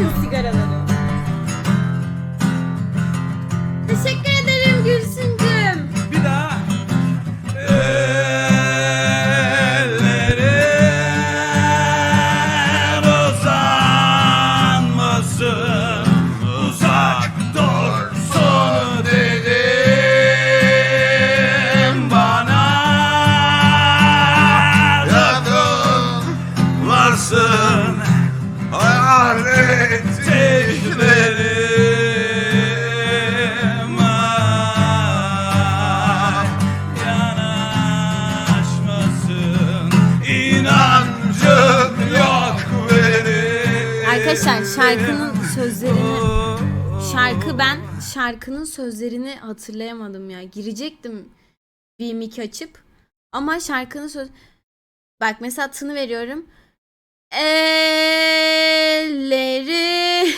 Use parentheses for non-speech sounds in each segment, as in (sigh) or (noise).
yakın sigaraları. Şarkının sözlerini şarkı ben şarkının sözlerini hatırlayamadım ya. Girecektim VMix açıp ama şarkının söz Bak mesela tını veriyorum. Elleri (laughs)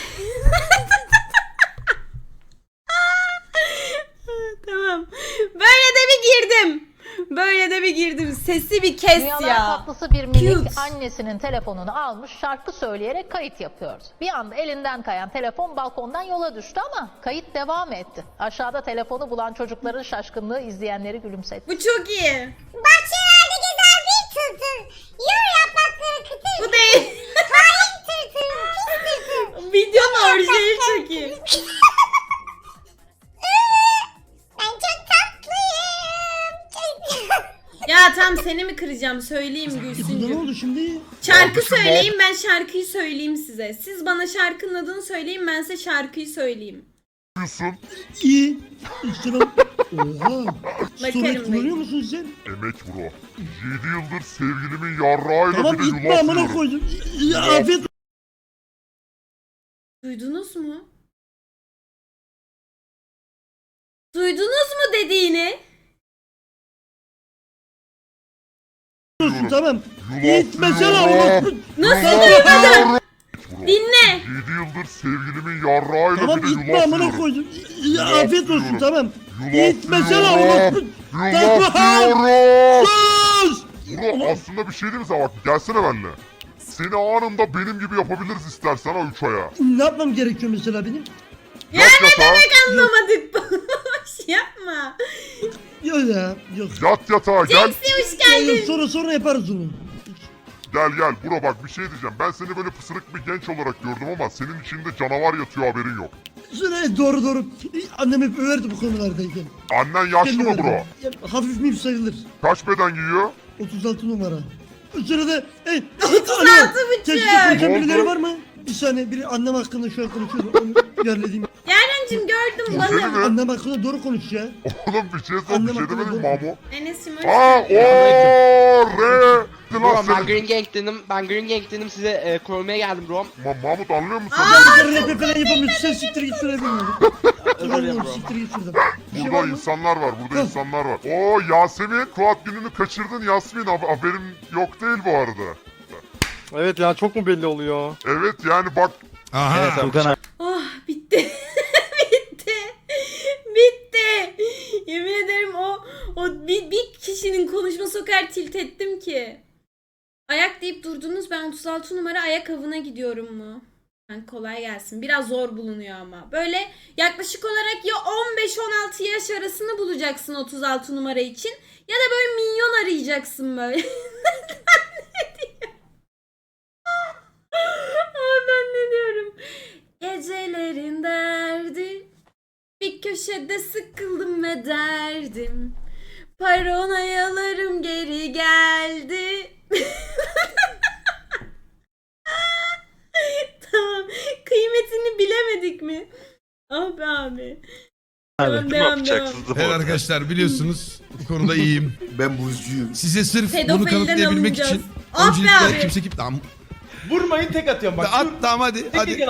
Tamam. Böyle de bir girdim. Böyle de bir girdim. Sesi bir kes Dünyalar ya. tatlısı bir minik Cute. annesinin telefonunu almış şarkı söyleyerek kayıt yapıyordu. Bir anda elinden kayan telefon balkondan yola düştü ama kayıt devam etti. Aşağıda telefonu bulan çocukların şaşkınlığı izleyenleri gülümsetti. Bu çok iyi. Bahçelerde gezer bir tıltıl. Yor yaprakları kıtır. Bu değil. Hain tırtıl, pis tırtıl. (laughs) Videonun orijinali çok iyi. Tam seni mi kıracağım söyleyeyim Burada ne Gülsüncüm. oldu şimdi? Şarkı söyleyeyim ben şarkıyı söyleyeyim size. Siz bana şarkının adını söyleyin ben size şarkıyı söyleyeyim. İyi. Sıra... Oha. Ben. kullanıyor musun sen? Emek bro. 7 yıldır sevgilimin yarrağıyla Tamam gitme yulaf amına yiyorum. koydum. Ya afiyet Duydunuz mu? Duydunuz mu dediğini? Olsun tamam. Gitmesene orospu. Nasıl duymadın? Dinle. 7 yıldır sevgilimin yarrağıyla Tamam bir de gitme yulaf amına koydum. Ya afiyet olsun tamam. Gitmesene orospu. Yulaf yiyorum. Sus. Bro aslında bir şey diyeyim mi sana bak gelsene benimle. Seni anında benim gibi yapabiliriz istersen o 3 aya. Ne yapmam gerekiyor mesela benim? Ya ne demek anlamadık. (laughs) Yapma. Yok ya yok. yat yatağa gel. Seksi hoş geldin. Sonra sonra yaparız onu. Gel gel bro bak bir şey diyeceğim. Ben seni böyle pısırık bir genç olarak gördüm ama senin içinde canavar yatıyor haberin yok. Sonra doğru doğru. Annem hep överdi bu konulardayken. Annen yaşlı mı bro? Ya, hafif miyim sayılır. Kaç beden giyiyor? 36 numara. O sırada... Hey, (laughs) 36 buçuk. Teşvik Ne birileri var mı? Bir saniye biri annem hakkında şu an konuşuyordu. Onu yerlediğim. Yarencim gördüm mi? Annem hakkında doğru konuş ya. Oğlum bir şey sor bir şey demedim doğru. Mamo. Enes'im hoş Aa ooo re. Lan Bro ben senin. Green Gang'denim. Ben Green Gang'denim size e, korumaya geldim bro. Ma Mahmut anlıyor musun? Ben bir kere rap falan yapamıyorsun. Sen siktir git şuraya bilmiyorum. (laughs) Özür Tamam dilerim oğlum bro. siktir git şuradan. Bir şey var Burada mı? insanlar var, burada insanlar var. Oo Yasemin, Kuat gününü kaçırdın Yasemin. Hab- haberim yok değil bu arada. Evet ya çok mu belli oluyor? Evet yani bak Aha. Oh bitti. bitti. Bitti. Yemin ederim o o bir, bir kişinin konuşması o kadar tilt ettim ki. Ayak deyip durdunuz ben 36 numara ayak avına gidiyorum mu? Yani kolay gelsin. Biraz zor bulunuyor ama. Böyle yaklaşık olarak ya 15-16 yaş arasını bulacaksın 36 numara için ya da böyle minyon arayacaksın böyle. (laughs) Aa, ben ne diyorum? Gecelerin derdi Bir köşede sıkıldım ve derdim Paranoyalarım geri geldi Tamam Kıymetini bilemedik mi? Ah be abi Tamam devam devam Evet arkadaşlar biliyorsunuz bu konuda iyiyim. (laughs) Ben buzcuyum. Size sırf bunu Pedofilden kanıtlayabilmek alınacağız. için Ah be öncelikle abi. kimse kim tamam. Vurmayın tek atıyorum bak. At tamam hadi hadi.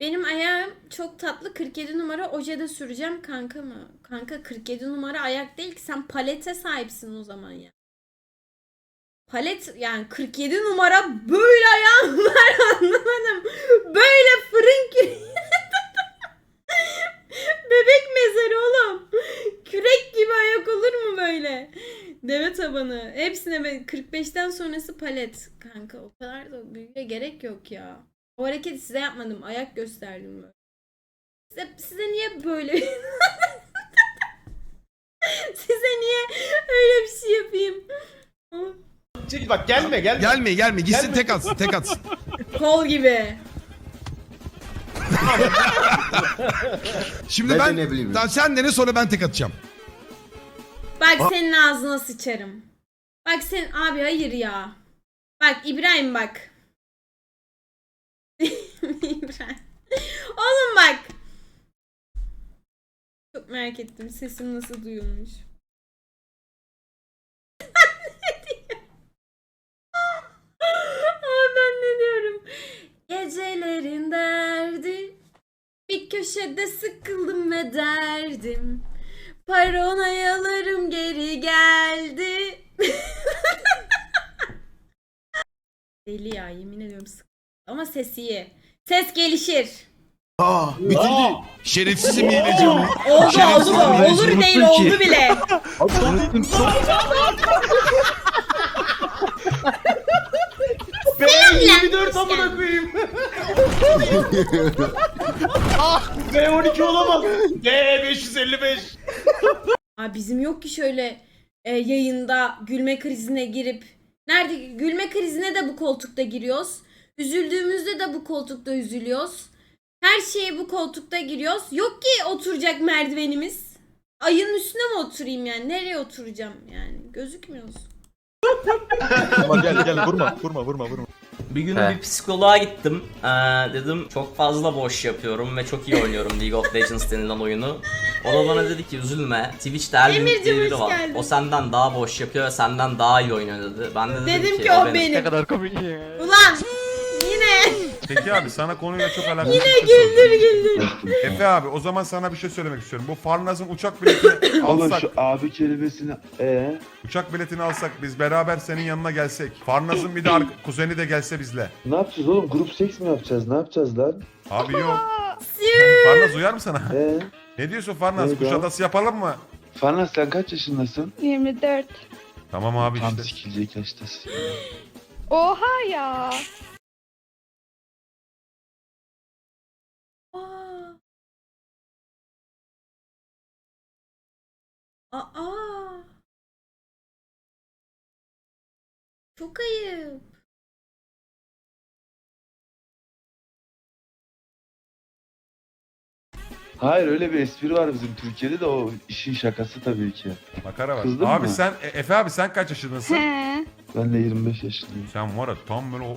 Benim ayağım çok tatlı 47 numara ojede süreceğim kanka mı? Kanka 47 numara ayak değil ki sen palete sahipsin o zaman ya. Palet yani 47 numara böyle ayağım var (laughs) anlamadım. Böyle fırın kürek. (laughs) Bebek mezarı oğlum. Kürek gibi ayak olur mu böyle? Deve tabanı. Hepsine ben 45'ten sonrası palet. Kanka o kadar da büyüye gerek yok ya. O hareketi size yapmadım. Ayak gösterdim böyle. Size, size niye böyle (laughs) Size niye öyle bir şey yapayım? Çekil bak gelme gelme. Gelme gelme gitsin Gelme. tek atsın tek atsın. Kol gibi. (laughs) Şimdi ben, Tamam sen dene sonra ben tek atacağım. Bak senin ağzına sıçarım. Bak sen abi hayır ya. Bak İbrahim bak. (laughs) İbrahim. Oğlum bak. Çok merak ettim sesim nasıl duyulmuş. (laughs) ne? Aa, ben ne diyorum? Gecelerin derdi bir köşede sıkıldım ve derdim Paranoyalarım geri geldi. (laughs) Deli ya yemin ediyorum sık. Ama ses iyi. Ses gelişir. Şerefsizim hileci. Oldu oldu mu? Olur değil oldu bile. B24 amına koyayım. (laughs) B12 olamaz. B555. Abi bizim yok ki şöyle e, yayında gülme krizine girip nerede gülme krizine de bu koltukta giriyoruz. Üzüldüğümüzde de bu koltukta üzülüyoruz. Her şeye bu koltukta giriyoruz. Yok ki oturacak merdivenimiz. Ayın üstüne mi oturayım yani? Nereye oturacağım yani? Gözükmüyoruz. gel gel vurma vurma vurma vurma. Bir gün bir psikoloğa gittim. Ee, dedim çok fazla boş yapıyorum ve çok iyi oynuyorum League of Legends (laughs) denilen oyunu. O da bana dedi ki üzülme. Twitch'te Elvin Emircim, diye biri hoş var. geldin. O senden daha boş yapıyor ve senden daha iyi oynuyor dedi. Ben de dedim, Dedim ki, ki o benim. kadar komik ya. Ulan Peki abi sana konuyla çok alakalı yine güldür güldür. Efe abi o zaman sana bir şey söylemek istiyorum. Bu Farnaz'ın uçak biletini alsak, abi kelimesini ee uçak biletini alsak biz beraber senin yanına gelsek. Farnaz'ın bir de ar- kuzeni de gelse bizle. ne yapacağız oğlum grup seks mi yapacağız ne yapacağız lan Abi yok. Farnaz uyar mı sana? ee Ne diyorsun Farnaz? Evet, Kuşadası yapalım mı? Farnas sen kaç yaşındasın 24. Tamam abi tam işte. sikilecek yaştasın Oha ya. Aa. Çok ayıp. hayır öyle bir espri var bizim Türkiye'de de o işin şakası tabii ki Makara var. Kızdın abi mı? sen E- Efe abi sen kaç yaşındasın? He. Ben de 25 yaşındayım sen var ya tam böyle o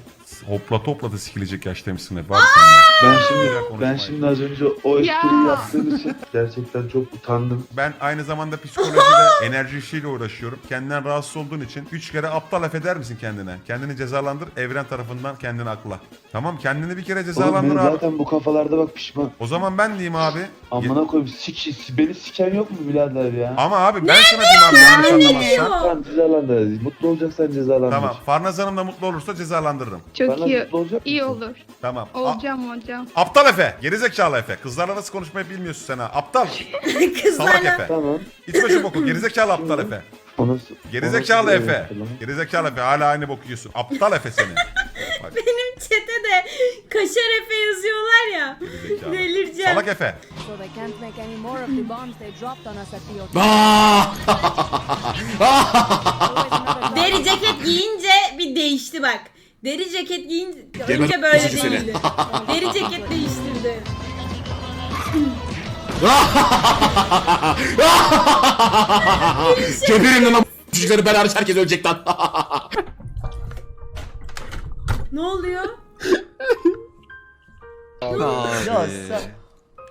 hopla topla da sikilecek yaştaymışsın sen de. ben şimdi ben şimdi az önce o espriyi Ya. yaptığım için gerçekten çok utandım Ben aynı zamanda psikolojide (laughs) enerji işiyle uğraşıyorum. Kendinden rahatsız olduğun için 3 kere aptal laf eder misin kendine? Kendini cezalandır, evren tarafından kendini akla. Tamam kendini bir kere oğlum cezalandır benim abi. zaten bu kafalarda bak pişman O zaman ben diyeyim abi. amına koyayım sik, beni siken yok mu birader ya Ama abi ben sana diyeyim abi yanlış anlamazsan. Tamam cezalandır. Mutlu olacaksan cezalandır. Tamam. Farnaz Hanım da mutlu olursa cezalandırırım. Çok Farnaz iyi. mutlu olacak İyi mısın? olur. Tamam. A- Olacağım hocam. aptal Efe. Gerizekalı Efe. Kızlarla nasıl konuşmayı bilmiyorsun sen ha. Aptal. (laughs) Salak Kızlarla Efe. Tamam. İç başı boku. Gerizekalı aptal Efe. O nasıl? Gerizekalı o nasıl bir Efe. örnek lan? Gerizekalı Efe. Hala aynı yiyorsun. Aptal Efe seni. De kaşar Efe yazıyorlar ya. Delireceğim. Salak Efe. So they can't make any more of the bombs they dropped on us at the (laughs) Deri ceket giyince bir değişti bak. Deri ceket giyince önce böyle değildi. Deri ceket değiştirdi. (laughs) Geberin lan çocukları ben hariç herkes ölecek lan. Ne oluyor?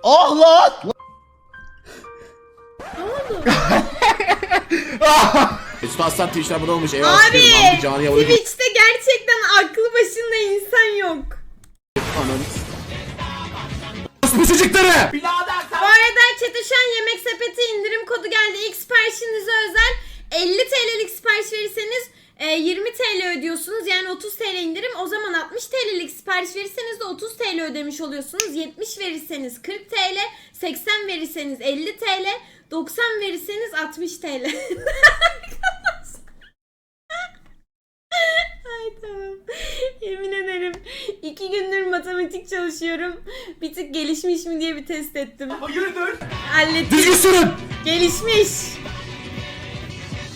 Ah lan! (laughs) Mesut Aslan Twitch'ten bu olmuş. Abi Twitch'te gerçekten aklı başında insan yok. Bu çocukları! Bu arada an yemek sepeti indirim kodu geldi. İlk siparişinize özel 50 TL'lik sipariş verirseniz 20 TL ödüyorsunuz. Yani 30 TL indirim. O zaman 60 TL'lik sipariş verirseniz de 30 TL ödemiş oluyorsunuz. 70 verirseniz 40 TL, 80 verirseniz 50 TL, 90 verirseniz 60 TL. (laughs) Ay tamam. Yemin ederim. iki gündür matematik çalışıyorum. Bir tık gelişmiş mi diye bir test ettim. Hayırdır? Hallettim. Düzgün sürün. Gelişmiş.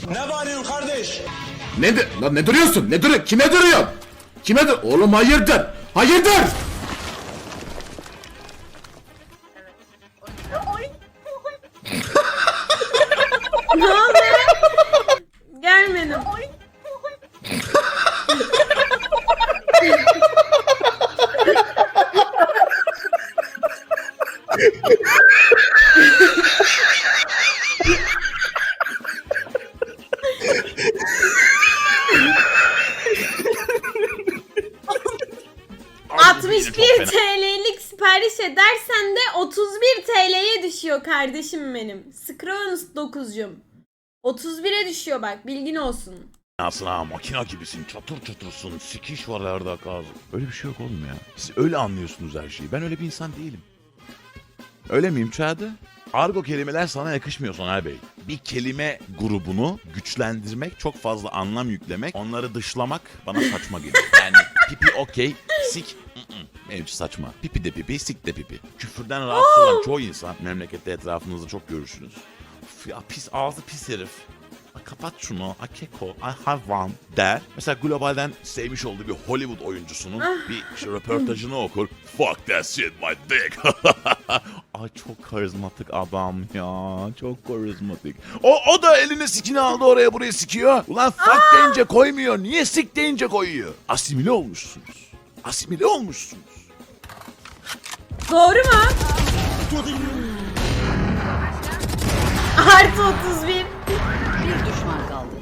Ne bağırıyorsun kardeş? Ne, lan ne duruyorsun? Ne duruyor? Kime duruyorsun? Kime dur? Oğlum hayırdır? Hayırdır? ne oldu? Görmedim. ...61 TL'lik sipariş edersen de 31 TL'ye düşüyor kardeşim benim. Skronus 9'cum. 31'e düşüyor bak bilgin olsun. Aslında makina gibisin. Çatır çatırsın. Sikiş var arada kaz. Öyle bir şey yok oğlum ya. Siz öyle anlıyorsunuz her şeyi. Ben öyle bir insan değilim. Öyle miyim Çağdı? Argo kelimeler sana yakışmıyor Soner Bey. Bir kelime grubunu güçlendirmek, çok fazla anlam yüklemek, onları dışlamak bana saçma geliyor. Yani pipi okey, sik için saçma. Pipi de pipi, sik de pipi. Küfürden rahatsız olan çoğu insan memlekette etrafınızda çok görürsünüz. Uf ya pis ağzı pis herif. Ay Kapat şunu, akeko, ay hayvan der. Mesela globalden sevmiş olduğu bir Hollywood oyuncusunun bir işte röportajını okur. Fuck that shit my dick. (laughs) Ay çok karizmatik adam ya. Çok karizmatik. O, o da elini sikini aldı oraya buraya sikiyor. Ulan fuck deyince koymuyor. Niye sik deyince koyuyor? Asimile olmuşsunuz. Asimile olmuşsunuz. Doğru mu? Artı 31. Bir düşman kaldı.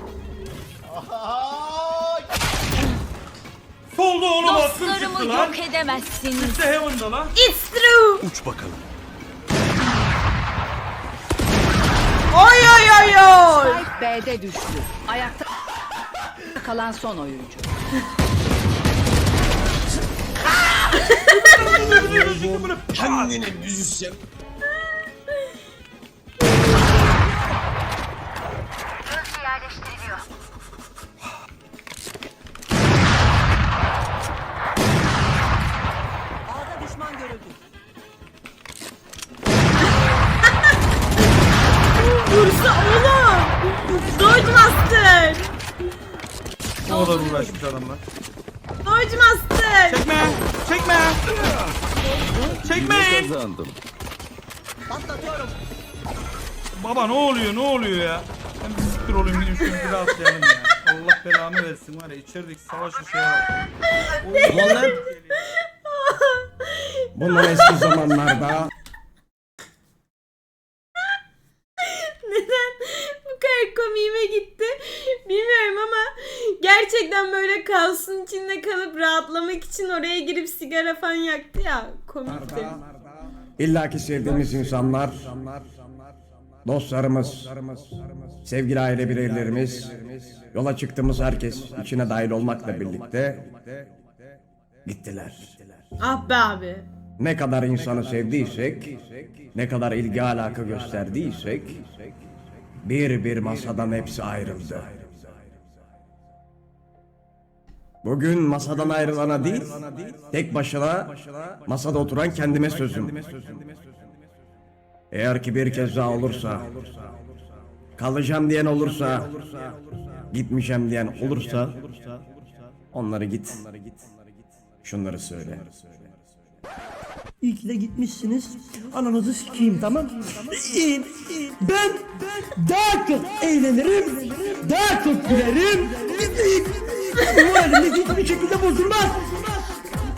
Solda oğlum aklım çıktı lan. edemezsiniz. İşte Heaven'da lan. It's true. Uç bakalım. Oy oy oy oy. Spike B'de düştü. Ayakta kalan son oyuncu. Kendini müzisyen. Vursa oğlum. Dodge Master. O kadar uğraşmış adamlar. Dodge Master. Çekme! Çekme! Çekmeyin! Baba ne oluyor ne oluyor ya? Ben bir siktir olayım gidip şunu bir atlayalım ya. Allah belamı versin var ya içerideki savaşı şeye bak. Vallahi Bunlar eski zamanlarda Neden bu kadar komiğime gitti bilmiyorum ama gerçekten böyle kaosun içinde kalıp rahatlamak için oraya girip sigara falan yaktı ya komikti. illaki sevdiğimiz insanlar, dostlarımız, sevgili aile bireylerimiz, yola çıktığımız herkes içine dahil olmakla birlikte gittiler. Ah be abi. Ne kadar insanı sevdiysek, ne kadar ilgi alaka gösterdiysek, bir bir masadan hepsi ayrıldı. Bugün masadan ayrılana değil, tek başına masada oturan kendime sözüm. Eğer ki bir kez daha olursa, kalacağım diyen olursa, gitmeyeceğim diyen olursa, onları git, şunları söyle. İyi ki de gitmişsiniz. Ananızı sikeyim tamam. Ben daha çok eğlenirim. Daha çok gülerim. Umarım lezzetli bir şekilde bozulmaz.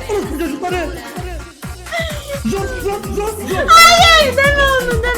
Unutun çocukları. Zor zor zor zor. Hayır deme onu deme.